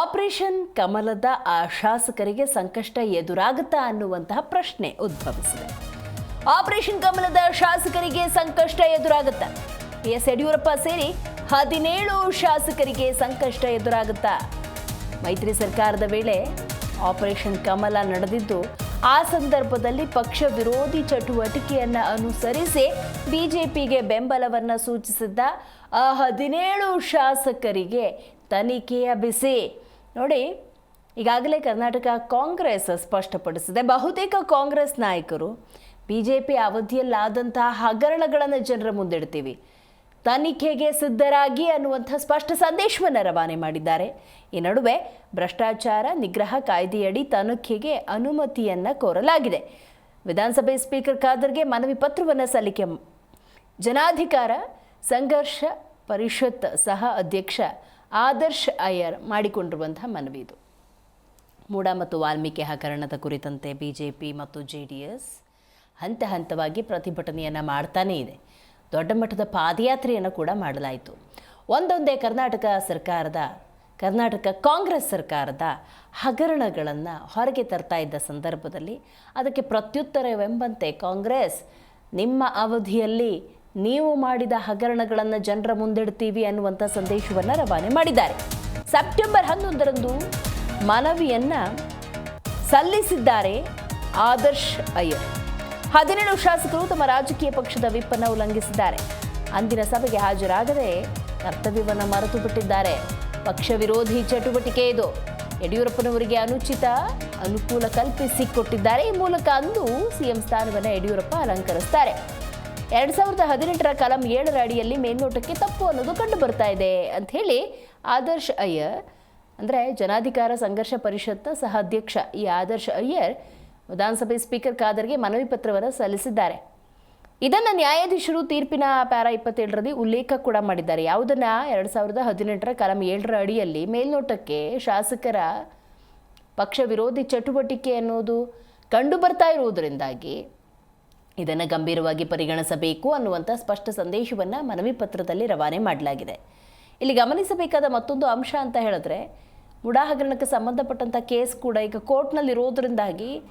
Operation ಕಮಲದ ಆ ಶಾಸಕರಿಗೆ ಸಂಕಷ್ಟ ಎದುರಾಗುತ್ತಾ ಅನ್ನುವಂತಹ ಪ್ರಶ್ನೆ ಉದ್ಭವಿಸಿದೆ. ಆಪರೇಷನ್ ಕಮಲದ ಶಾಸಕರಿಗೆ ಸಂಕಷ್ಟ ಎದುರಾಗುತ್ತಾ? ಎಸ್ ಯಡಿಯೂರಪ್ಪ ಸೇರಿ ಹದಿನೇಳು ಶಾಸಕರಿಗೆ ಸಂಕಷ್ಟ ಎದುರಾಗುತ್ತಾ? ಮೈತ್ರಿ ಸರ್ಕಾರದ ವೇಳೆ ಆಪರೇಷನ್ ಕಮಲ ನಡೆದಿದ್ದು, ಆ ಸಂದರ್ಭದಲ್ಲಿ ಪಕ್ಷ ವಿರೋಧಿ ಚಟುವಟಿಕೆಯನ್ನ ಅನುಸರಿಸಿ ಬಿಜೆಪಿಗೆ ಬೆಂಬಲವನ್ನ ಸೂಚಿಸಿದ್ದ ಆ ಹದಿನೇಳು ಶಾಸಕರಿಗೆ ತನಿಖೆಯ ಬಿಸಿ. ನೋಡಿ, ಈಗಾಗಲೇ ಕರ್ನಾಟಕ ಕಾಂಗ್ರೆಸ್ ಸ್ಪಷ್ಟಪಡಿಸಿದೆ. ಬಹುತೇಕ ಕಾಂಗ್ರೆಸ್ ನಾಯಕರು ಬಿ ಜೆ ಪಿ ಅವಧಿಯಲ್ಲಾದಂತಹ ಹಗರಣಗಳನ್ನು ಜನರ ಮುಂದಿಡ್ತೀವಿ. ತನಿಖೆಗೆ ಸಿದ್ಧರಾಗಿ ಅನ್ನುವಂಥ ಸ್ಪಷ್ಟ ಸಂದೇಶವನ್ನು ರವಾನೆ ಮಾಡಿದ್ದಾರೆ. ಈ ನಡುವೆ ಭ್ರಷ್ಟಾಚಾರ, ನಿಗ್ರಹ ಕಾಯ್ದೆಯಡಿ ತನಿಖೆಗೆ ಅನುಮತಿಯನ್ನು ಕೋರಲಾಗಿದೆ. ವಿಧಾನಸಭೆ ಸ್ಪೀಕರ್ ಖಾದರ್ಗೆ ಮನವಿ ಪತ್ರವನ್ನು ಸಲ್ಲಿಕೆ ಜನಾಧಿಕಾರ ಸಂಘರ್ಷ ಪರಿಷತ್ ಸಹ ಅಧ್ಯಕ್ಷ ಆದರ್ಶ್ ಅಯ್ಯರ್ ಮಾಡಿಕೊಂಡಿರುವಂತಹ ಮನವಿ ಇದು. ಮೂಡ ಮತ್ತು ವಾಲ್ಮೀಕಿ ಹಗರಣದ ಕುರಿತಂತೆ ಬಿ ಜೆ ಪಿ ಮತ್ತು ಜೆ ಡಿ ಎಸ್ ಹಂತ ಹಂತವಾಗಿ ಪ್ರತಿಭಟನೆಯನ್ನು ಮಾಡ್ತಾನೇ ಇದೆ. ದೊಡ್ಡ ಮಟ್ಟದ ಪಾದಯಾತ್ರೆಯನ್ನು ಕೂಡ ಮಾಡಲಾಯಿತು. ಒಂದೊಂದೇ ಕರ್ನಾಟಕ ಸರ್ಕಾರದ, ಕರ್ನಾಟಕ ಕಾಂಗ್ರೆಸ್ ಸರ್ಕಾರದ ಹಗರಣಗಳನ್ನು ಹೊರಗೆ ತರ್ತಾ ಇದ್ದ ಸಂದರ್ಭದಲ್ಲಿ ಅದಕ್ಕೆ ಪ್ರತ್ಯುತ್ತರವೆಂಬಂತೆ ಕಾಂಗ್ರೆಸ್ ನಿಮ್ಮ ಅವಧಿಯಲ್ಲಿ ನೀವು ಮಾಡಿದ ಹಗರಣಗಳನ್ನು ಜನರ ಮುಂದಿಡ್ತೀವಿ ಅನ್ನುವಂಥ ಸಂದೇಶವನ್ನು ರವಾನೆ ಮಾಡಿದ್ದಾರೆ. ಸೆಪ್ಟೆಂಬರ್ ಹನ್ನೊಂದರಂದು ಮನವಿಯನ್ನು ಸಲ್ಲಿಸಿದ್ದಾರೆ ಆದರ್ಶ್ ಅಯ್ಯರ್. ಹದಿನೇಳು ಶಾಸಕರು ತಮ್ಮ ರಾಜಕೀಯ ಪಕ್ಷದ ವಿಪ್ಪನ್ನು ಉಲ್ಲಂಘಿಸಿದ್ದಾರೆ. ಅಂದಿನ ಸಭೆಗೆ ಹಾಜರಾಗದೆ ಕರ್ತವ್ಯವನ್ನು ಮರೆತು ಬಿಟ್ಟಿದ್ದಾರೆ. ಪಕ್ಷ ವಿರೋಧಿ ಚಟುವಟಿಕೆ ಇದು. ಯಡಿಯೂರಪ್ಪನವರಿಗೆ ಅನುಚಿತ ಅನುಕೂಲ ಕಲ್ಪಿಸಿಕೊಟ್ಟಿದ್ದಾರೆ ಈ ಮೂಲಕ ಅಂದು ಸಿಎಂ ಸ್ಥಾನವನ್ನು ಯಡಿಯೂರಪ್ಪ ಅಲಂಕರಿಸ್ತಾರೆ. ಎರಡ್ ಸಾವಿರದ ಹದಿನೆಂಟರ ಕಲಂ ಏಳರ ಅಡಿಯಲ್ಲಿ ಮೇಲ್ನೋಟಕ್ಕೆ ತಪ್ಪು ಅನ್ನೋದು ಕಂಡು ಬರ್ತಾ ಇದೆ ಅಂತ ಹೇಳಿ ಆದರ್ಶ್ ಅಯ್ಯರ್. ಅಂದರೆ ಜನಾಧಿಕಾರ ಸಂಘರ್ಷ ಪರಿಷತ್ನ ಸಹ ಅಧ್ಯಕ್ಷ ಈ ಆದರ್ಶ್ ಅಯ್ಯರ್ ವಿಧಾನಸಭೆ ಸ್ಪೀಕರ್ ಖಾದರ್ಗೆ ಮನವಿ ಪತ್ರವನ್ನು ಸಲ್ಲಿಸಿದ್ದಾರೆ. ಇದನ್ನು ನ್ಯಾಯಾಧೀಶರು ತೀರ್ಪಿನ ಪ್ಯಾರ ಇಪ್ಪತ್ತೇಳರಲ್ಲಿ ಉಲ್ಲೇಖ ಕೂಡ ಮಾಡಿದ್ದಾರೆ. ಯಾವುದನ್ನ? ಎರಡು ಸಾವಿರದ ಹದಿನೆಂಟರ ಕಲಂ ಏಳರ ಅಡಿಯಲ್ಲಿ ಮೇಲ್ನೋಟಕ್ಕೆ ಶಾಸಕರ ಪಕ್ಷ ವಿರೋಧಿ ಚಟುವಟಿಕೆ ಅನ್ನೋದು ಕಂಡು ಬರ್ತಾ ಇರುವುದರಿಂದಾಗಿ ಇದನ್ನು ಗಂಭೀರವಾಗಿ ಪರಿಗಣಿಸಬೇಕು ಅನ್ನುವಂಥ ಸ್ಪಷ್ಟ ಸಂದೇಶವನ್ನು ಮನವಿ ಪತ್ರದಲ್ಲಿ ರವಾನೆ ಮಾಡಲಾಗಿದೆ. ಇಲ್ಲಿ ಗಮನಿಸಬೇಕಾದ ಮತ್ತೊಂದು ಅಂಶ ಅಂತ ಹೇಳಿದ್ರೆ ಮುಡಾ ಹಗರಣಕ್ಕೆ ಸಂಬಂಧಪಟ್ಟಂಥ ಕೇಸ್ ಕೂಡ ಈಗ ಕೋರ್ಟ್ನಲ್ಲಿರೋದ್ರಿಂದಾಗಿ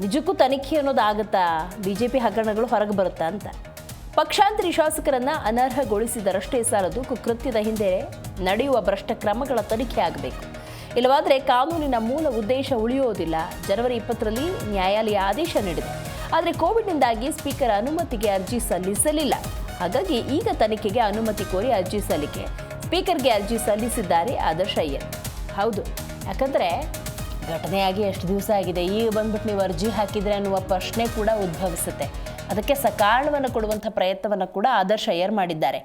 ನಿಜಕ್ಕೂ ತನಿಖೆ ಅನ್ನೋದಾಗುತ್ತಾ ಬಿ ಜೆ ಪಿ ಹಗರಣಗಳು ಹೊರಗೆ ಬರುತ್ತಾ ಅಂತ. ಪಕ್ಷಾಂತರಿ ಶಾಸಕರನ್ನು ಅನರ್ಹಗೊಳಿಸಿದರಷ್ಟೇ ಸಾಲದು ಕುಕೃತ್ಯದ ಹಿಂದೆ ನಡೆಯುವ ಭ್ರಷ್ಟ ಕ್ರಮಗಳ ತನಿಖೆ ಆಗಬೇಕು. ಇಲ್ಲವಾದರೆ ಕಾನೂನಿನ ಮೂಲ ಉದ್ದೇಶ ಉಳಿಯೋದಿಲ್ಲ. ಜನವರಿ ಇಪ್ಪತ್ತರಲ್ಲಿ ನ್ಯಾಯಾಲಯ ಆದೇಶ ನೀಡಿದೆ. ಆದರೆ ಕೋವಿಡ್ನಿಂದಾಗಿ ಸ್ಪೀಕರ್ ಅನುಮತಿಗೆ ಅರ್ಜಿ ಸಲ್ಲಿಸಲಿಲ್ಲ. ಹಾಗಾಗಿ ಈಗ ತನಿಖೆಗೆ ಅನುಮತಿ ಕೋರಿ ಅರ್ಜಿ ಸಲ್ಲಿಕೆ. ಸ್ಪೀಕರ್ಗೆ ಅರ್ಜಿ ಸಲ್ಲಿಸಿದ್ದಾರೆ ಆದರ್ಶ ಅಯ್ಯರ್. ಹೌದು, ಯಾಕಂದರೆ ಘಟನೆಯಾಗಿ ಎಷ್ಟು ದಿವಸ ಆಗಿದೆ, ಈಗ ಬಂದ್ಬಿಟ್ಟು ನೀವು ಅರ್ಜಿ ಹಾಕಿದ್ರೆ ಅನ್ನುವ ಪ್ರಶ್ನೆ ಕೂಡ ಉದ್ಭವಿಸುತ್ತೆ. ಅದಕ್ಕೆ ಸಕಾರಣವನ್ನು ಕೊಡುವಂಥ ಪ್ರಯತ್ನವನ್ನು ಕೂಡ ಆದರ್ಶ ಅಯ್ಯರ್ ಮಾಡಿದ್ದಾರೆ.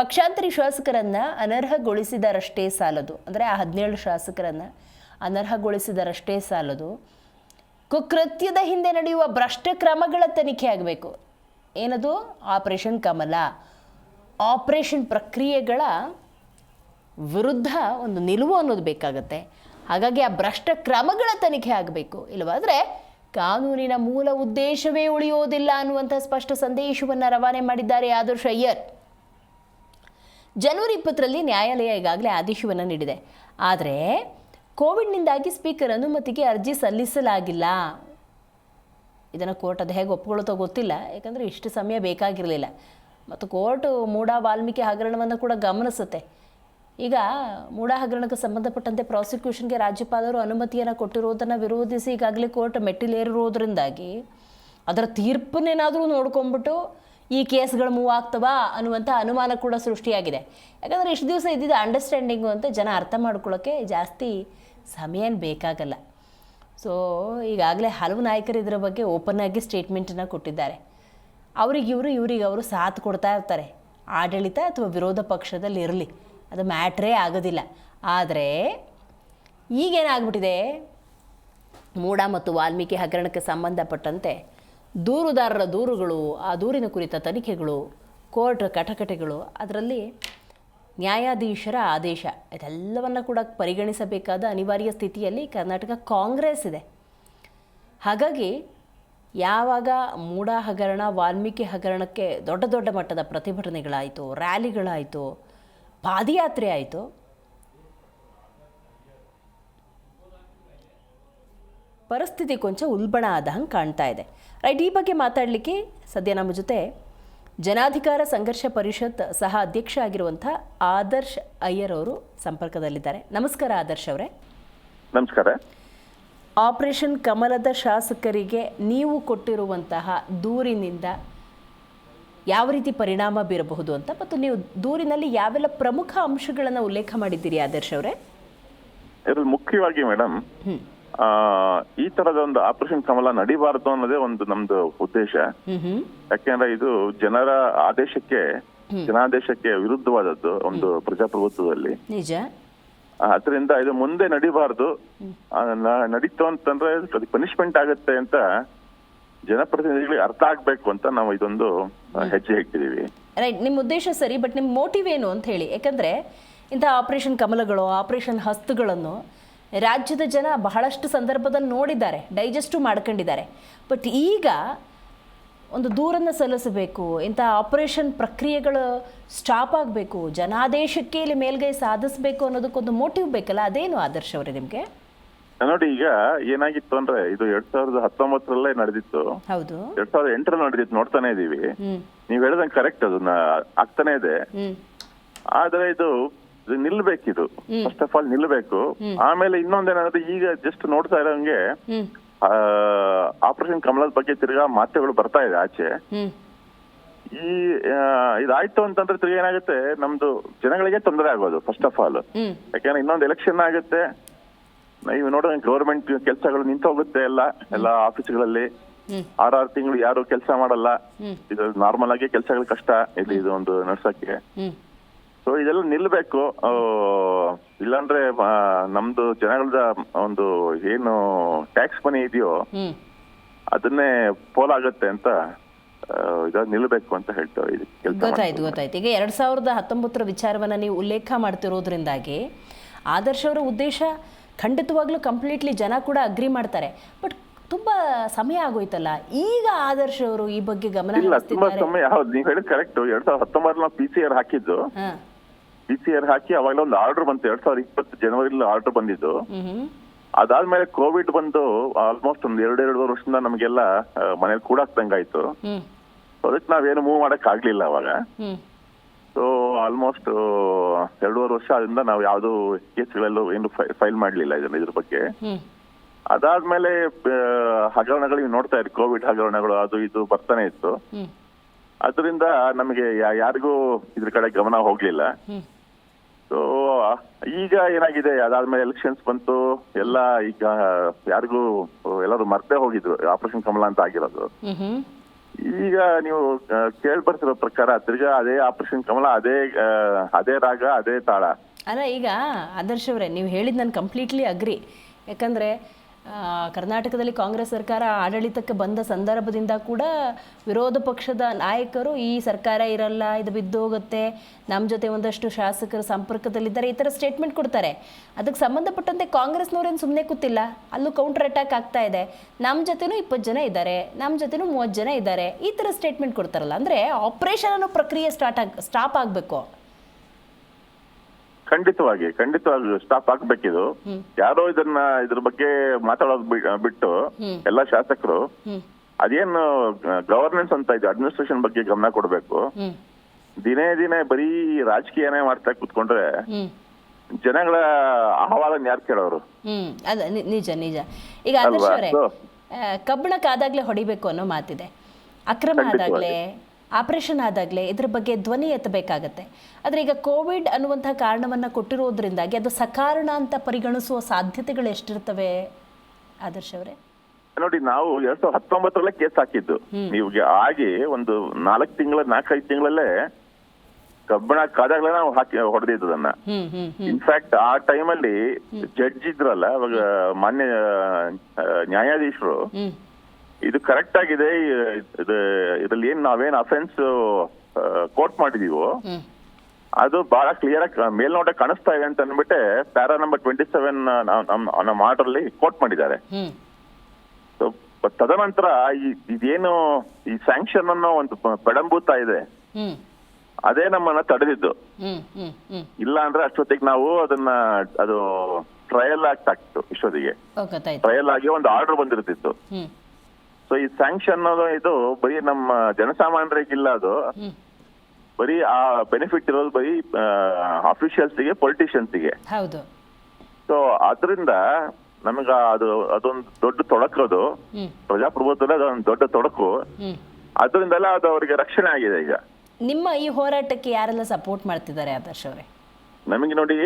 ಪಕ್ಷಾಂತರಿ ಶಾಸಕರನ್ನು ಅನರ್ಹಗೊಳಿಸಿದರಷ್ಟೇ ಸಾಲದು. ಅಂದರೆ ಆ ಹದಿನೇಳು ಶಾಸಕರನ್ನು ಅನರ್ಹಗೊಳಿಸಿದರಷ್ಟೇ ಸಾಲದು. ಕುಕೃತ್ಯದ ಹಿಂದೆ ನಡೆಯುವ ಭ್ರಷ್ಟ ಕ್ರಮಗಳ ತನಿಖೆ ಆಗಬೇಕು ಏನದು? ಆಪರೇಷನ್ ಕಮಲ ಆಪರೇಷನ್ ಪ್ರಕ್ರಿಯೆಗಳ ವಿರುದ್ಧ ಒಂದು ನಿಲುವು ಅನ್ನೋದು ಬೇಕಾಗತ್ತೆ. ಹಾಗಾಗಿ ಆ ಭ್ರಷ್ಟ ಕ್ರಮಗಳ ತನಿಖೆ ಆಗಬೇಕು. ಇಲ್ಲವಾದರೆ ಕಾನೂನಿನ ಮೂಲ ಉದ್ದೇಶವೇ ಉಳಿಯೋದಿಲ್ಲ ಅನ್ನುವಂಥ ಸ್ಪಷ್ಟ ಸಂದೇಶವನ್ನು ರವಾನೆ ಮಾಡಿದ್ದಾರೆ ಆದರ್ಶ ಅಯ್ಯರ್. ಜನವರಿ ಇಪ್ಪತ್ತರಲ್ಲಿ ನ್ಯಾಯಾಲಯ ಈಗಾಗಲೇ ಆದೇಶವನ್ನು ನೀಡಿದೆ. ಆದರೆ ಕೋವಿಡ್ನಿಂದಾಗಿ ಸ್ಪೀಕರ್ ಅನುಮತಿಗೆ ಅರ್ಜಿ ಸಲ್ಲಿಸಲಾಗಿಲ್ಲ. ಇದನ್ನು ಕೋರ್ಟ್ ಅದು ಹೇಗೆ ಒಪ್ಪಿಕೊಳ್ಳುತ್ತೋ ಗೊತ್ತಿಲ್ಲ. ಯಾಕಂದರೆ ಇಷ್ಟು ಸಮಯ ಬೇಕಾಗಿರಲಿಲ್ಲ. ಮತ್ತು ಕೋರ್ಟ್ ಮೂಡ ವಾಲ್ಮೀಕಿ ಹಗರಣವನ್ನು ಕೂಡ ಗಮನಿಸುತ್ತೆ. ಈಗ ಮೂಡ ಹಗರಣಕ್ಕೆ ಸಂಬಂಧಪಟ್ಟಂತೆ ಪ್ರಾಸಿಕ್ಯೂಷನ್ಗೆ ರಾಜ್ಯಪಾಲರು ಅನುಮತಿಯನ್ನು ಕೊಟ್ಟಿರುವುದನ್ನು ವಿರೋಧಿಸಿ ಈಗಾಗಲೇ ಕೋರ್ಟ್ ಮೆಟ್ಟಿಲೇರಿರೋದ್ರಿಂದಾಗಿ ಅದರ ತೀರ್ಪನ್ನೇನಾದರೂ ನೋಡ್ಕೊಂಬಿಟ್ಟು ಈ ಕೇಸ್ಗಳು ಮೂವ್ ಆಗ್ತವಾ ಅನ್ನುವಂಥ ಅನುಮಾನ ಕೂಡ ಸೃಷ್ಟಿಯಾಗಿದೆ. ಯಾಕಂದರೆ ಇಷ್ಟು ದಿವಸ ಇದ್ದಿದ್ದ ಅಂಡರ್ಸ್ಟ್ಯಾಂಡಿಂಗು ಅಂತ ಜನ ಅರ್ಥ ಮಾಡ್ಕೊಳ್ಳೋಕ್ಕೆ ಜಾಸ್ತಿ ಸಮಯ ಏನು ಬೇಕಾಗಲ್ಲ. ಸೊ ಈಗಾಗಲೇ ಹಲವು ನಾಯಕರು ಇದರ ಬಗ್ಗೆ ಓಪನ್ ಆಗಿ ಸ್ಟೇಟ್ಮೆಂಟನ್ನು ಕೊಟ್ಟಿದ್ದಾರೆ. ಅವ್ರಿಗೆ ಇವರು, ಇವ್ರಿಗೆ ಅವರು ಸಾಥ್ ಕೊಡ್ತಾ ಇರ್ತಾರೆ. ಆಡಳಿತ ಅಥವಾ ವಿರೋಧ ಪಕ್ಷದಲ್ಲಿ ಇರಲಿ, ಅದು ಮ್ಯಾಟ್ರೇ ಆಗೋದಿಲ್ಲ. ಆದರೆ, ಈಗೇನಾಗ್ಬಿಟ್ಟಿದೆ? ಮೂಡ ಮತ್ತು ವಾಲ್ಮೀಕಿ ಹಗರಣಕ್ಕೆ ಸಂಬಂಧಪಟ್ಟಂತೆ ದೂರುದಾರರ ದೂರುಗಳು, ಆ ದೂರಿನ ಕುರಿತ ತನಿಖೆಗಳು, ಕೋರ್ಟ್ ಕಟಕಟೆಗಳು, ಅದರಲ್ಲಿ ನ್ಯಾಯಾಧೀಶರ ಆದೇಶ. ಇದೆಲ್ಲವನ್ನು ಕೂಡ ಪರಿಗಣಿಸಬೇಕಾದ ಅನಿವಾರ್ಯ ಸ್ಥಿತಿಯಲ್ಲಿ ಕರ್ನಾಟಕ ಕಾಂಗ್ರೆಸ್ ಇದೆ. ಹಾಗಾಗಿ ಯಾವಾಗ ಮೂಡ ಹಗರಣ, ವಾಲ್ಮೀಕಿ ಹಗರಣಕ್ಕೆ ದೊಡ್ಡ ದೊಡ್ಡ ಮಟ್ಟದ ಪ್ರತಿಭಟನೆಗಳಾಯಿತು, ರ್ಯಾಲಿಗಳಾಯಿತು, ಪಾದಯಾತ್ರೆ ಆಯಿತು, ಪರಿಸ್ಥಿತಿ ಕೊಂಚ ಉಲ್ಬಣ ಆದ ಹಂಗೆ ಕಾಣ್ತಾ ಇದೆ. ರೈಟ್, ಈ ಬಗ್ಗೆ ಮಾತಾಡಲಿಕ್ಕೆ ಸದ್ಯ ನಮ್ಮ ಜೊತೆ ಜನಾಧಿಕಾರ ಸಂಘರ್ಷ ಪರಿಷತ್ ಸಹ ಅಧ್ಯಕ್ಷ ಆಗಿರುವಂಥ ಆದರ್ಶ್ ಅಯ್ಯರ್ ಅವರು ಸಂಪರ್ಕದಲ್ಲಿದ್ದಾರೆ. ನಮಸ್ಕಾರ ಆದರ್ಶ್ ಅವರೇ. ನಮಸ್ಕಾರ. ಆಪರೇಷನ್ ಕಮಲದ ಶಾಸಕರಿಗೆ ನೀವು ಕೊಟ್ಟಿರುವಂತಹ ದೂರಿನಿಂದ ಯಾವ ರೀತಿ ಪರಿಣಾಮ ಬೀರಬಹುದು ಅಂತ ಮತ್ತು ನೀವು ದೂರಿನಲ್ಲಿ ಯಾವೆಲ್ಲ ಪ್ರಮುಖ ಅಂಶಗಳನ್ನು ಉಲ್ಲೇಖ ಮಾಡಿದ್ದೀರಿ ಆದರ್ಶ್ ಅವರೇ? ಮುಖ್ಯವಾಗಿ ಮೇಡಮ್ ಈ ತರದ ಒಂದು ಆಪರೇಷನ್ ಕಮಲ ನಡಿಬಾರದು ಅನ್ನೋದೇ ಒಂದು ನಮ್ದು ಉದ್ದೇಶ. ಯಾಕೆಂದ್ರೆ ಇದು ಜನರ ಆದೇಶಕ್ಕೆ ಜನಾದೇಶಕ್ಕೆ ವಿರುದ್ಧವಾದದ್ದು ಒಂದು ಪ್ರಜಾಪ್ರಭುತ್ವದಲ್ಲಿ. ಅದರಿಂದ ಇದು ಮುಂದೆ ನಡಿಬಾರದು. ನಡೀತು ಅಂತಂದ್ರೆ ಅದಕ್ಕೆ ಪನಿಷ್ಮೆಂಟ್ ಆಗುತ್ತೆ ಅಂತ ಜನಪ್ರತಿನಿಧಿಗಳಿಗೆ ಅರ್ಥ ಆಗ್ಬೇಕು ಅಂತ ನಾವು ಇದೊಂದು ಹೆಜ್ಜೆ ಇಟ್ಟಿದೀವಿ ರೈಟ್ ನಿಮ್ಮ ಉದ್ದೇಶ ಸರಿ ಬಟ್ ನಿಮ್ಮ ಮೋಟಿವ್ ಏನು ಅಂತ ಹೇಳಿ? ಯಾಕಂದ್ರೆ ಇಂತಹ ಆಪರೇಷನ್ ಕಮಲಗಳು ಆಪರೇಷನ್ ಹಸ್ತಗಳನ್ನು ರಾಜ್ಯದ ಜನ ಬಹಳಷ್ಟು ಸಂದರ್ಭದಲ್ಲಿ ನೋಡಿದ್ದಾರೆ ಡೈಜೆಸ್ಟು ಮಾಡ್ಕೊಂಡಿದ್ದಾರೆ. ಬಟ್ ಈಗ ಒಂದು ದೂರನ್ನು ಸಲ್ಲಿಸಬೇಕು ಇಂಥ ಆಪರೇಷನ್ ಪ್ರಕ್ರಿಯೆಗಳು ಸ್ಟಾಪ್ ಆಗಬೇಕು ಜನಾದೇಶಕ್ಕೆ ಇಲ್ಲಿ ಮೇಲ್ಗೈ ಸಾಧಿಸಬೇಕು ಅನ್ನೋದಕ್ಕೊಂದು ಮೋಟಿವ್ ಬೇಕಲ್ಲ ಅದೇನು ಆದರ್ಶ ಅವರೇ ನಿಮಗೆ? ನೋಡಿ ಈಗ ಏನಾಗಿತ್ತು ಅಂದ್ರೆ ಇದು ಎರಡ್ ಸಾವಿರದ ಹತ್ತೊಂಬತ್ತರಲ್ಲೇ ನಡೆದಿತ್ತು. ಹೌದು. ಎರಡ್ ಸಾವಿರದ ಎಂಟರಲ್ಲಿ ನಡೆದಿತ್ತು ನೋಡ್ತಾನೆ ಇದೀವಿ ನೀವ್ ಹೇಳ್ದಂಗೆ ಕರೆಕ್ಟ್ ಅದನ್ನ ಆಗ್ತಾನೆ ಇದೆ. ಆದ್ರೆ ಇದು ಇದು ನಿಲ್ಬೇಕಿದು. ಫಸ್ಟ್ ಆಫ್ ಆಲ್ ನಿಲ್ಬೇಕು. ಆಮೇಲೆ ಇನ್ನೊಂದೇನಂದ್ರೆ ಈಗ ಜಸ್ಟ್ ನೋಡ್ತಾ ಇರೋಂಗೆ ಆಪರೇಷನ್ ಕಮಲದ ಬಗ್ಗೆ ತಿರ್ಗಾ ಮಾತುಗಳು ಬರ್ತಾ ಇದೆ ಆಚೆ. ಈ ಇದಾಯ್ತು ಅಂತಂದ್ರೆ ತಿರ್ಗಿ ಏನಾಗುತ್ತೆ ನಮ್ದು ಜನಗಳಿಗೆ ತೊಂದರೆ ಆಗೋದು ಫಸ್ಟ್ ಆಫ್ ಆಲ್ ಯಾಕಂದ್ರೆ ಇನ್ನೊಂದು ಎಲೆಕ್ಷನ್ ಆಗುತ್ತೆ. ನೀವು ನೋಡೋ ಗೌರ್ಮೆಂಟ್ ಕೆಲಸಗಳು ನಿಂತೋಗುತ್ತೆ ಎಲ್ಲ ಎಲ್ಲ ಆಫೀಸ್ಗಳಲ್ಲಿ ಆರ್ ಆರಾರು ತಿಂಗಳು ಯಾರು ಕೆಲಸ ಮಾಡಲ್ಲ. ಇದು ನಾರ್ಮಲ್ ಆಗಿ ಕೆಲಸಗಳು ಕಷ್ಟ. ಇಲ್ಲಿ ಇದು ಒಂದು ನಡ್ಸಕ್ಕೆ ಸೊ ಇದೆಲ್ಲ ನಿಲ್ಬೇಕು. ಇಲ್ಲಾಂದ್ರೆ ನಮ್ದು ಜನಗಳದ ಒಂದು ಏನು ಟ್ಯಾಕ್ಸ್ ಮನಿ ಇದೆಯೋ ಅದನ್ನೇ ಪೋಲಾಗತ್ತೆ ಅಂತ ನಿಲ್ಬೇಕು ಅಂತ ಹೇಳ್ತಾ ಗೊತ್ತಾಯ್ತು ಗೊತ್ತಾಯ್ತು. ಈಗ ಎರಡ್ ಸಾವಿರದ ಹತ್ತೊಂಬತ್ತರ ವಿಚಾರವನ್ನ ನೀವು ಉಲ್ಲೇಖ ಮಾಡ್ತಿರೋದ್ರಿಂದಾಗಿ ಆದರ್ಶ ಅವರ ಉದ್ದೇಶ ಖಂಡಿತವಾಗ್ಲೂ ಕಂಪ್ಲೀಟ್ಲಿ ಜನ ಕೂಡ ಅಗ್ರಿ ಮಾಡ್ತಾರೆ. ಬಟ್ ತುಂಬಾ ಸಮಯ ಆಗೋಯ್ತಲ್ಲ? ಈಗ ಆದರ್ಶ ಅವರು ಈ ಬಗ್ಗೆ ಗಮನ ಇಲ್ಲ ತುಂಬಾ ಸಮಯ ಹೌದು ನೀವು ಹೇಳಿದ್ ಕರೆಕ್ಟ್ ಎರಡ್ ಸಾವಿರದ ಹತ್ತೊಂಬತ್ತರ ಪಿ ಸಿ ಆರ್ ಹಾಕಿದ್ದು. ಪಿ ಸಿ ಆರ್ ಹಾಕಿ ಅವಾಗಲೇ ಒಂದು ಆರ್ಡರ್ ಬಂತು ಎರಡ್ ಸಾವಿರದ ಇಪ್ಪತ್ತು ಜನವರಿಲಿ ಆರ್ಡರ್ ಬಂದಿದ್ದು. ಅದಾದ್ಮೇಲೆ ಕೋವಿಡ್ ಬಂದು ಆಲ್ಮೋಸ್ಟ್ ಒಂದು ಎರಡು ಎರಡೂವರೆ ವರ್ಷದಿಂದ ನಮಗೆಲ್ಲ ಮನೇಲಿ ಕೂಡಾಕ್ದಂಗಾಯ್ತು ಅದಕ್ಕೆ ನಾವೇನು ಮೂವ್ ಮಾಡಕ್ ಆಗ್ಲಿಲ್ಲ ಅವಾಗ. ಸೊ ಆಲ್ಮೋಸ್ಟ್ ಎರಡೂವರೆ ವರ್ಷ ಅದರಿಂದ ನಾವು ಯಾವ್ದು ಕೇಸ್ಗಳಲ್ಲೂ ಏನು ಫೈಲ್ ಮಾಡ್ಲಿಲ್ಲ ಇದನ್ನ ಇದ್ರ ಬಗ್ಗೆ. ಅದಾದ್ಮೇಲೆ ಹಗರಣಗಳು ನೀವು ನೋಡ್ತಾ ಇರಿ ಕೋವಿಡ್ ಹಗರಣಗಳು ಅದು ಇದು ಬರ್ತಾನೆ ಇತ್ತು. ಅದರಿಂದ ನಮಗೆ ಯಾರಿಗೂ ಇದ್ರ ಕಡೆ ಗಮನ ಹೋಗ್ಲಿಲ್ಲ. ಸೊ ಈಗ ಏನಾಗಿದೆ? ಅದಾದ್ಮೇಲೆ ಎಲೆಕ್ಷನ್ಸ್ ಬಂತು. ಎಲ್ಲ ಈಗ ಯಾರಿಗೂ ಎಲ್ಲರೂ ಮರ್ತೆ ಹೋಗಿದ್ರು. ಆಪರೇಷನ್ ಕಮಲ ಅಂತ ಆಗಿರೋದು. ಈಗ ನೀವು ಕೇಳ್ಬರ್ತಿರೋ ಪ್ರಕಾರ ತಿರ್ಗಾ ಅದೇ ಆಪರೇಷನ್ ಕಮಲ ಅದೇ ಅದೇ ರಾಗ ಅದೇ ತಾಳ. ಅಲ್ಲ ಈಗ ಆದರ್ಶ್ ಅವರೇ ನೀವು ಹೇಳಿದ್ ನಾನು ಕಂಪ್ಲೀಟ್ಲಿ ಅಗ್ರಿ ಯಾಕಂದರೆ ಕರ್ನಾಟಕದಲ್ಲಿ ಕಾಂಗ್ರೆಸ್ ಸರ್ಕಾರ ಆಡಳಿತಕ್ಕೆ ಬಂದ ಸಂದರ್ಭದಿಂದ ಕೂಡ ವಿರೋಧ ಪಕ್ಷದ ನಾಯಕರು ಈ ಸರ್ಕಾರ ಇರಲ್ಲ, ಇದು ಬಿದ್ದೋಗುತ್ತೆ ನಮ್ಮ ಜೊತೆ ಒಂದಷ್ಟು ಶಾಸಕರು ಸಂಪರ್ಕದಲ್ಲಿದ್ದಾರೆ, ಈ ಥರ ಸ್ಟೇಟ್ಮೆಂಟ್ ಕೊಡ್ತಾರೆ. ಅದಕ್ಕೆ ಸಂಬಂಧಪಟ್ಟಂತೆ ಕಾಂಗ್ರೆಸ್ನವ್ರೇನು ಸುಮ್ಮನೆ ಕೂತಿಲ್ಲ, ಅಲ್ಲೂ ಕೌಂಟರ್ ಅಟ್ಯಾಕ್ ಆಗ್ತಾ ಇದೆ. ನಮ್ಮ ಜೊತೆನೂ ಇಪ್ಪತ್ತು ಜನ ಇದ್ದಾರೆ ನಮ್ಮ ಜೊತೆನೂ ಮೂವತ್ತು ಜನ ಇದ್ದಾರೆ, ಈ ಥರ ಸ್ಟೇಟ್ಮೆಂಟ್ ಕೊಡ್ತಾರಲ್ಲ, ಅಂದರೆ ಆಪರೇಷನ್ ಅನ್ನೋ ಪ್ರಕ್ರಿಯೆ ಸ್ಟಾರ್ಟ್ ಆಗಿ ಸ್ಟಾಪ್ ಆಗಬೇಕು. ಖಂಡಿತವಾಗಿ ಖಂಡಿತವಾಗಿ ಸ್ಟಾಪ್ ಆಗ್ಬೇಕಿದು ಯಾರೋ ಇದನ್ನ ಇದ್ರ ಬಗ್ಗೆ ಮಾತಾಡೋದ್ ಬಿಟ್ಟು ಎಲ್ಲಾ ಶಾಸಕರು ಅದೇನು ಗವರ್ನೆನ್ಸ್ ಅಂತ ಇದೆ ಅಡ್ಮಿನಿಸ್ಟ್ರೇಷನ್ ಬಗ್ಗೆ ಗಮನ ಕೊಡ್ಬೇಕು. ದಿನೇ ದಿನೇ ಬರೀ ರಾಜಕೀಯನೇ ಮಾಡ್ತಾ ಕೂತ್ಕೊಂಡ್ರೆ ಜನಗಳ ಅಹವಾಲನ್ನ ಯಾರು ಕೇಳೋರು? ಅದ ನಿಜ ನಿಜ. ಈಗ ಕಬ್ಬಣಕ್ಕಾದಾಗ್ಲೇ ಹೊಡಿಬೇಕು ಅನ್ನೋ ಮಾತಿದೆ. ಅಕ್ರಮ ಆದಾಗ್ಲೇ ಆಪರೇಷನ್ ಆದಾಗಲೇ ಇದ್ರ ಬಗ್ಗೆ ಧ್ವನಿ ಎತ್ತಬೇಕಾಗತ್ತೆ. ಆದರೆ ಈಗ ಕೋವಿಡ್ ಅನ್ನುವಂತಹ ಕಾರಣವನ್ನ ಕೊಟ್ಟಿರೋದ್ರಿಂದಾಗಿ ಅದು ಸಕಾರಣ ಅಂತ ಪರಿಗಣಿಸುವ ಸಾಧ್ಯತೆಗಳು ಎಷ್ಟಿರ್ತವೆ? ಆದರ್ಶ ಅವರೇ. ನೋಡಿ ನಾವು ಎರಡ್ ಸಾವಿರದ ಹತ್ತೊಂಬತ್ತರಲ್ಲೇ ಕೇಸ್ ಹಾಕಿದ್ದು. ನೀವು ಆಗಿ ಒಂದು ನಾಲ್ಕು ತಿಂಗಳ ನಾಲ್ಕೈದು ತಿಂಗಳಲ್ಲೇ ಕಬ್ಬಣ ಕಾದಾಗ್ಲೇ ನಾವು ಹಾಕಿ ಹೊಡೆದಿದ್ದು ಅದನ್ನ ಇನ್ಫ್ಯಾಕ್ಟ್ ಆ ಟೈಮಲ್ಲಿ ಜಡ್ಜ್ ಇದ್ರಲ್ಲ ಅವಾಗ ಮಾನ್ಯ ನ್ಯಾಯಾಧೀಶರು ಇದು ಕರೆಕ್ಟ್ ಆಗಿದೆ. ಇದ್ರಲ್ಲಿ ಏನ್ ನಾವೇನ್ ಅಫೆನ್ಸ್ ಕೋರ್ಟ್ ಮಾಡಿದೀವೋ ಅದು ಬಹಳ ಕ್ಲಿಯರ್ ಆಗಿ ಮೇಲ್ನೋಟ ಕಾಣಿಸ್ತಾ ಇದೆ ಅಂತ ಅಂದ್ಬಿಟ್ಟೆ ಪ್ಯಾರಾ ನಂಬರ್ ಟ್ವೆಂಟಿ ಸೆವೆನ್ ನಮ್ಮ ಆರ್ಡರ್ ಅಲ್ಲಿ ಕೋಟ್ ಮಾಡಿದ್ದಾರೆ ತದನಂತರ ಇದೇನು ಈ ಸ್ಯಾಂಕ್ಷನ್ ಅನ್ನೋ ಒಂದು ಪ- ಇದೆ. ಅದೇ ನಮ್ಮನ್ನ ತಡೆದಿದ್ದು. ಇಲ್ಲ ಅಂದ್ರೆ ಅಷ್ಟೊತ್ತಿಗೆ ನಾವು ಅದನ್ನ ಅದು ಟ್ರಯಲ್ ಆಗ್ತಾ ಇತ್ತು ಇಷ್ಟೊತ್ತಿಗೆ ಟ್ರಯಲ್ ಆಗಿ ಒಂದು ಆರ್ಡರ್ ಬಂದಿರ್ತಿತ್ತು. ಸೊ ಈ ಸ್ಯಾಂಕ್ಷನ್ ಇದು ಬರೀ ನಮ್ಮ ಜನಸಾಮಾನ್ಯರಿಗಿಲ್ಲ ಅದು. ಬರೀ ಆ ಬೆನಿಫಿಟ್ ಇರೋದು ಬರೀ ಅಫಿಷಿಯಲ್ಸ್ಗೆ ಪೊಲಿಟಿಷಿಯನ್ಸ್ಗೆ ಹೌದು. ಸೊ ಅದರಿಂದ ನಮಗ ಅದು ಅದೊಂದು ದೊಡ್ಡ ತೊಡಕು ಅದು. ಪ್ರಜಾಪ್ರಭುತ್ವದ ಅದೊಂದು ದೊಡ್ಡ ತೊಡಕು. ಅದರಿಂದೆಲ್ಲ ಅದು ಅವರಿಗೆ ರಕ್ಷಣೆ ಆಗಿದೆ ಈಗ. ನಿಮ್ಮ ಈ ಹೋರಾಟಕ್ಕೆ ಯಾರೆಲ್ಲ ಸಪೋರ್ಟ್ ಮಾಡ್ತಿದ್ದಾರೆ ಆದರ್ಶ್ ಅವರೇ? ನಮಗೆ ನೋಡಿ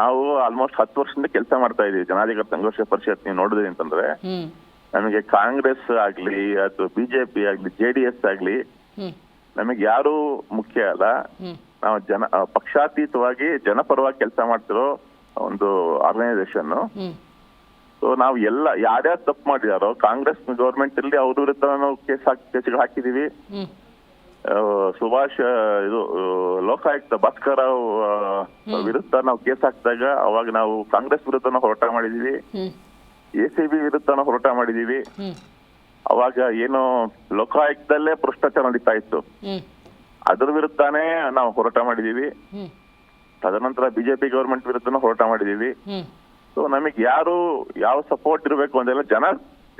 ನಾವು ಆಲ್ಮೋಸ್ಟ್ ಹತ್ತು ವರ್ಷದಿಂದ ಕೆಲಸ ಮಾಡ್ತಾ ಇದೀವಿ. ಜನಾಧಿಕಾರ ಸಂಘರ್ಷ ಪರಿಷತ್ ನೀವು ನೋಡಿದ್ರಿ ಅಂತಂದ್ರೆ. ನಮಗೆ ಕಾಂಗ್ರೆಸ್ ಆಗ್ಲಿ ಅಥವಾ ಬಿಜೆಪಿ ಆಗ್ಲಿ ಜೆ ಡಿ ಎಸ್ ಆಗ್ಲಿ ನಮಗೆ ಯಾರು ಮುಖ್ಯ ಅಲ್ಲ. ನಾವು ಜನ ಪಕ್ಷಾತೀತವಾಗಿ ಜನಪರವಾಗಿ ಕೆಲಸ ಮಾಡ್ತಿರೋ ಒಂದು ಆರ್ಗನೈಸೇಷನ್ ಸೊ ನಾವು ಎಲ್ಲ ಯಾರ್ಯಾರು ತಪ್ಪು ಮಾಡಿದಾರೋ ಕಾಂಗ್ರೆಸ್ ಗೌರ್ಮೆಂಟ್ ಅಲ್ಲಿ ಅವ್ರ ವಿರುದ್ಧ ನಾವು ಕೇಸ್ ಹಾಕಿ ಕೇಸ್ಗಳು ಹಾಕಿದೀವಿ. ಸುಭಾಷ್ ಇದು ಲೋಕಾಯುಕ್ತ ಭಾಸ್ಕರ್ ವಿರುದ್ಧ ನಾವು ಕೇಸ್ ಹಾಕಿದಾಗ ಅವಾಗ ನಾವು ಕಾಂಗ್ರೆಸ್ ವಿರುದ್ಧ ಹೋರಾಟ ಮಾಡಿದೀವಿ. ಎ ಸಿ ಬಿ ವಿರುದ್ಧ ಹೋರಾಟ ಮಾಡಿದೀವಿ ಅವಾಗ ಏನು ಲೋಕಾಯುಕ್ತದಲ್ಲೇ ಭ್ರಷ್ಟಾಚಾರ ನಡೀತಾ ಇತ್ತು. ಅದ್ರ ವಿರುದ್ಧನೇ ನಾವು ಹೋರಾಟ ಮಾಡಿದೀವಿ ತದನಂತರ ಬಿಜೆಪಿ ಗೌರ್ಮೆಂಟ್ ವಿರುದ್ಧನೂ ಹೋರಾಟ ಮಾಡಿದೀವಿ ಸೊ ನಮಗೆ ಯಾರು ಯಾವ ಸಪೋರ್ಟ್ ಇರಬೇಕು ಅಂತೆಲ್ಲ ಜನ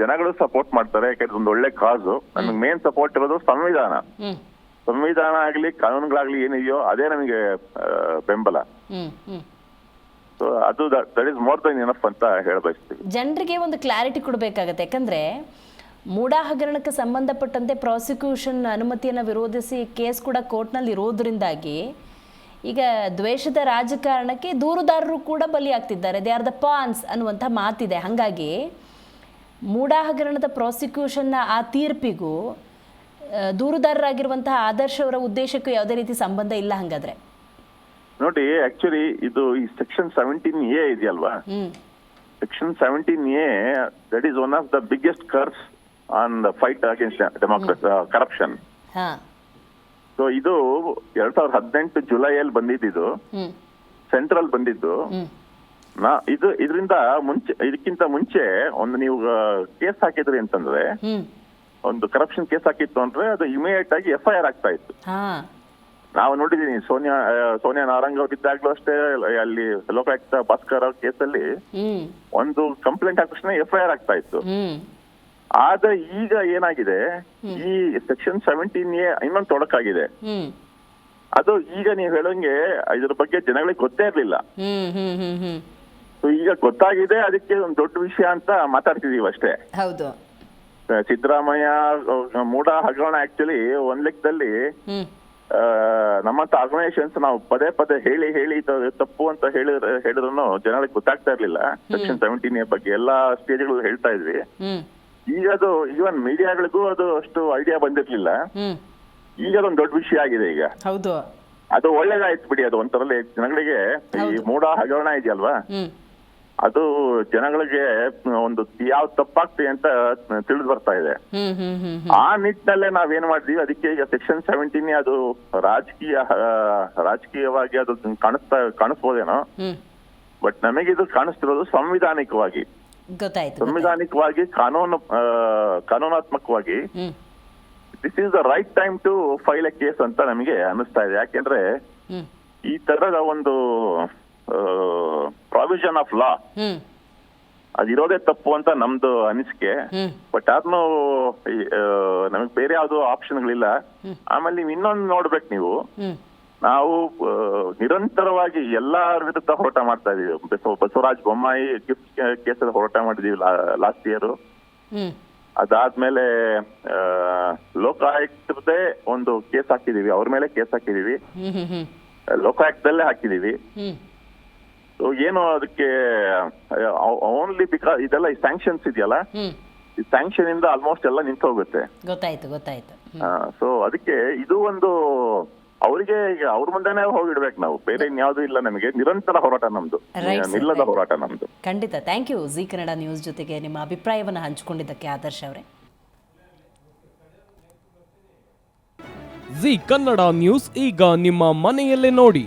ಜನಗಳು ಸಪೋರ್ಟ್ ಮಾಡ್ತಾರೆ. ಯಾಕಂದ್ರೆ ಒಂದು ಒಳ್ಳೆ ಕಾಸು ನಮಗೆ ಮೇನ್ ಸಪೋರ್ಟ್ ಇರೋದು ಸಂವಿಧಾನ. ಸಂವಿಧಾನ ಆಗ್ಲಿ ಕಾನೂನುಗಳಾಗ್ಲಿ ಏನಿದೆಯೋ ಅದೇ ನಮಗೆ ಬೆಂಬಲ. ಅದು that is more than enough ಅಂತ ಹೇಳಬಯಸ್ತೀವಿ ಜನರಿಗೆ ಒಂದು ಕ್ಲಾರಿಟಿ ಕೊಡಬೇಕಾಗತ್ತೆ. ಯಾಕಂದ್ರೆ ಮೂಡಾ ಹಗರಣಕ್ಕೆ ಸಂಬಂಧಪಟ್ಟಂತೆ ಪ್ರಾಸಿಕ್ಯೂಷನ್ ಅನುಮತಿಯನ್ನು ವಿರೋಧಿಸಿ ಕೇಸ್ ಕೂಡ ಕೋರ್ಟ್ನಲ್ಲಿ ಇರೋದ್ರಿಂದಾಗಿ ಈಗ ದ್ವೇಷದ ರಾಜಕಾರಣಕ್ಕೆ ದೂರುದಾರರು ಕೂಡ ಬಲಿಯಾಗ್ತಿದ್ದಾರೆ. ದೇ ಆರ್ ದ ಪಾನ್ಸ್ ಅನ್ನುವಂಥ ಮಾತಿದೆ. ಹಾಗಾಗಿ ಮೂಡ ಹಗರಣದ ಪ್ರಾಸಿಕ್ಯೂಷನ್ನ ಆ ತೀರ್ಪಿಗೂ ದೂರುದಾರರಾಗಿರುವಂತಹ ಆದರ್ಶ ಅವರ ಉದ್ದೇಶಕ್ಕೂ ಯಾವುದೇ ರೀತಿ ಸಂಬಂಧ ಇಲ್ಲ ಹಾಗಾದ್ರೆ. ನೋಡಿ ಆಕ್ಚುಲಿ ಇದು ಈ ಸೆಕ್ಷನ್ ಸೆವೆಂಟೀನ್ ಎ ಇದೆಯಲ್ವಾ? Section seventeen A that is one of the biggest curse on the fight against democracy corruption so ಇದು ಎರಡ್ ಸಾವಿರದ ಹದಿನೆಂಟು ಜುಲೈಯಲ್ಲಿ ಬಂದಿದ್ದು ಸೆಂಟ್ರಲ್ ಬಂದಿದ್ದು. ನಾ ಇದು ಇದರಿಂದ ಮುಂಚೆ ಇದಕ್ಕಿಂತ ಮುಂಚೆ ಒಂದು ನೀವು ಕೇಸ್ ಹಾಕಿದ್ರಿ ಅಂತಂದ್ರೆ ಒಂದು ಕರಪ್ಷನ್ ಕೇಸ್ ಹಾಕಿತ್ತು ಅಂದ್ರೆ ಅದು ಇಮಿಡಿಯೇಟ್ ಆಗಿ ಎಫ್ ಐ ಆರ್ ಆಗ್ತಾ ಇತ್ತು. ನಾವು ನೋಡಿದೀನಿ ಸೋನಿಯಾ ಸೋನಿಯಾ ನಾರಂಗ್ ಅವ್ರು ಇದ್ದಾಗ್ಲೂ ಅಷ್ಟೇ ಅಲ್ಲಿ ಲೋಕಾಯುಕ್ತ ಭಾಸ್ಕರ್ ಅವ್ರ ಕೇಸಲ್ಲಿ ಒಂದು ಕಂಪ್ಲೇಂಟ್ ಆದ ತಕ್ಷಣ ಎಫ್ ಐ ಆರ್ ಆಗ್ತಾ ಇತ್ತು. ಆದ್ರೆ ಈಗ ಏನಾಗಿದೆ ಈ ಸೆಕ್ಷನ್ ಸೆವೆಂಟೀನ್ ಎ ಇನ್ನೊಂದು ತೊಡಕಾಗಿದೆ. ಅದು ಈಗ ನೀವು ಹೇಳಂಗೆ ಇದ್ರ ಬಗ್ಗೆ ಜನಗಳಿಗೆ ಗೊತ್ತೇ ಇರ್ಲಿಲ್ಲ. ಈಗ ಗೊತ್ತಾಗಿದೆ ಅದಕ್ಕೆ ಒಂದು ದೊಡ್ಡ ವಿಷಯ ಅಂತ ಮಾತಾಡ್ತಿದೀವಿ ಅಷ್ಟೇ. ಹೌದು. ಸಿದ್ದರಾಮಯ್ಯ ಮೂಡ ಹಗರಣ ಆಕ್ಚುಲಿ ಒಂದ್ ಲೆಕ್ಕದಲ್ಲಿ ನಮ್ಮಂತ ಆರ್ಗನೈಸೇಷನ್ಸ್ ನಾವು ಪದೇ ಪದೇ ಹೇಳಿ ಹೇಳಿ ತಪ್ಪು ಅಂತ ಹೇಳಿದ್ರೆ ಹೇಳಿದ್ರು ಜನಗಳಿಗೆ ಗೊತ್ತಾಗ್ತಾ ಇರ್ಲಿಲ್ಲ. ಸೆಕ್ಷನ್ ಸೆವೆಂಟೀನ್ ಬಗ್ಗೆ ಎಲ್ಲಾ ಸ್ಟೇಜ್ಗಳು ಹೇಳ್ತಾ ಇದ್ವಿ. ಈಗ ಅದು ಈವನ್ ಮೀಡಿಯಾಗಳಿಗೂ ಅದು ಅಷ್ಟು ಐಡಿಯಾ ಬಂದಿರ್ಲಿಲ್ಲ. ಈಗ ಅದೊಂದು ದೊಡ್ಡ ವಿಷಯ ಆಗಿದೆ ಈಗ. ಹೌದು. ಅದು ಒಳ್ಳೇದಾಯ್ತು ಬಿಡಿ ಅದು ಒಂಥರಲ್ಲಿ ಜನಗಳಿಗೆ. ಈ ಮೂಡ ಹಗರಣ ಇದೆಯಲ್ವಾ? ಅದು ಜನಗಳಿಗೆ ಒಂದು ಯಾವ ತಪ್ಪಾಗ್ತಿ ಅಂತ ತಿಳಿದು ಬರ್ತಾ ಇದೆ. ಆ ನಿಟ್ಟಿನಲ್ಲೇ ನಾವೇನ್ ಮಾಡಿದ್ವಿ ಅದಕ್ಕೆ ಈಗ ಸೆಕ್ಷನ್ ಸೆವೆಂಟೀನ್ ಅದು ರಾಜಕೀಯ ರಾಜಕೀಯವಾಗಿ ಅದು ಕಾಣಿಸ್ತಾ ಕಾಣಿಸ್ಬೋದೇನೋ? ಬಟ್ ನಮಗೆ ಇದು ಕಾಣಿಸ್ತಿರೋದು ಸಂವಿಧಾನಿಕವಾಗಿ. ಗೊತ್ತಾಯ್ತು ಸಂವಿಧಾನಿಕವಾಗಿ ಕಾನೂನು ಕಾನೂನಾತ್ಮಕವಾಗಿ this is the right time to file a case ಅಂತ ನಮಗೆ ಅನಿಸ್ತಾ ಇದೆ. ಯಾಕೆಂದ್ರೆ ಈ ತರದ ಒಂದು ಪ್ರಾವಿಷನ್ ಆಫ್ ಲಾ ಅದಿರೋದೇ ತಪ್ಪು ಅಂತ ನಮ್ದು ಅನಿಸಿಕೆ. ಬಟ್ ಅದನ್ನು ನಮಗೆ ಬೇರೆ ಯಾವ್ದು ಆಪ್ಷನ್ಗಳಿಲ್ಲ ಆಮೇಲೆ ನೀವು ಇನ್ನೊಂದು ನೋಡ್ಬೇಕು ನೀವು. ನಾವು ನಿರಂತರವಾಗಿ ಎಲ್ಲಾರ ವಿರುದ್ಧ ಹೋರಾಟ ಮಾಡ್ತಾ ಇದೀವಿ. ಬಸವರಾಜ್ ಬೊಮ್ಮಾಯಿ ಗಿಫ್ಟ್ ಕೇಸಲ್ಲಿ ಹೋರಾಟ ಮಾಡಿದೀವಿ ಲಾಸ್ಟ್ ಇಯರ್ ಅದಾದ್ಮೇಲೆ ಲೋಕಾಯುಕ್ತದೇ ಒಂದು ಕೇಸ್ ಹಾಕಿದೀವಿ. ಅವ್ರ ಮೇಲೆ ಕೇಸ್ ಹಾಕಿದೀವಿ. ಲೋಕಾಯುಕ್ತದಲ್ಲೇ ಹಾಕಿದೀವಿ. ಏನು ಅದಕ್ಕೆ ಓನ್ಲಿ ಬಿಕಾಸ್ ಇದೆಲ್ಲ ಈ ಸ್ಯಾಂಕ್ಷನ್ಸ್ ಇದೆಯಲ್ಲ? ಈ ಸ್ಯಾಂಕ್ಷನ್ ಇಂದ ಆಲ್ಮೋಸ್ಟ್ ಎಲ್ಲ ನಿಂತು ಹೋಗುತ್ತೆ. ಗೊತ್ತಾಯ್ತು ಗೊತ್ತಾಯ್ತು. ಸೊ ಅದಕ್ಕೆ ಇದು ಒಂದು ಅವರಿಗೆ ಈಗ ಅವ್ರ ಮುಂದೆನೆ ಹೋಗಿಡ್ಬೇಕು ನಾವು. ಬೇರೆ ಇನ್ಯಾವುದೂ ಇಲ್ಲ ನಮಗೆ. ನಿರಂತರ ಹೋರಾಟ ನಮ್ದು. ನಿಲ್ಲದ ಹೋರಾಟ ನಮ್ದು. ಖಂಡಿತ. Thank you Zee Kannada news ಜೊತೆಗೆ ನಿಮ್ಮ ಅಭಿಪ್ರಾಯವನ್ನು ಹಂಚಿಕೊಂಡಿದ್ದಕ್ಕೆ ಆದರ್ಶ ಅವರೇ. ಜಿ ಕನ್ನಡ ನ್ಯೂಸ್ ಈಗ ನಿಮ್ಮ ಮನೆಯಲ್ಲೇ ನೋಡಿ.